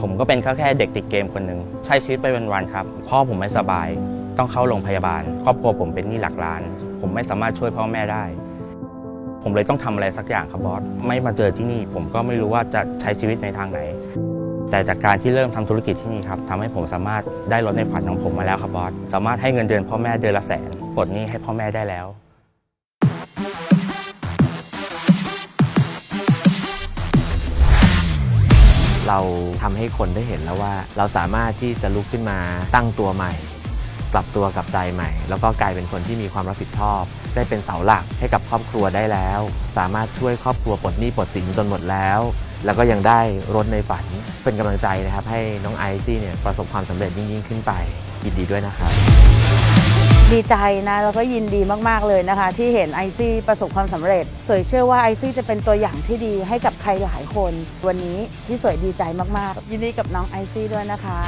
ผมก็เป็นแค่เด็กติดเกมคนหนึ่งใช้ชีวิตไปวันๆครับ พ่อผมไม่สบาย ต้องเข้าโรงพยาบาล ครอบครัวผมเป็นหนี้หลักล้าน ผมไม่สามารถช่วยพ่อแม่ได้ ผมเลยต้องทำอะไรสักอย่างครับบอสไม่มาเจอที่นี่ ผมก็ไม่รู้ว่าจะใช้ชีวิตในทางไหน แต่จากการที่เริ่มทำธุรกิจที่นี่ครับทำให้ผมสามารถได้รถในฝันของผมมาแล้วครับบอสสามารถให้เงินเดือนพ่อแม่เดือนละแสนปลดหนี้ให้พ่อแม่ได้แล้ว เราทำให้คนได้เห็นแล้วว่า เราสามารถที่จะลุกขึ้นมาตั้งตัวใหม่ ปรับตัวกับใจใหม่ แล้วก็กลายเป็นคนที่มีความรับผิดชอบ ได้เป็นเสาหลักให้กับครอบครัวได้แล้ว สามารถช่วยครอบครัวปลดหนี้ปลดสินจนหมดแล้ว แล้วก็ยังได้รถในฝันเป็นกำลังใจนะครับ ให้น้องไอซี่เนี่ยประสบความสำเร็จยิ่งยิ่งขึ้นไปยินดีด้วยนะครับ ดีใจนะแล้วก็ยินดีมากๆเลยนะคะ ที่เห็นไอซี่ประสบความสำเร็จ สวยเชื่อว่าไอซี่จะเป็นตัวอย่างที่ดีให้กับใครหลายคน วันนี้ที่สวยดีใจมากๆ ยินดีกับน้องไอซี่ด้วยนะคะ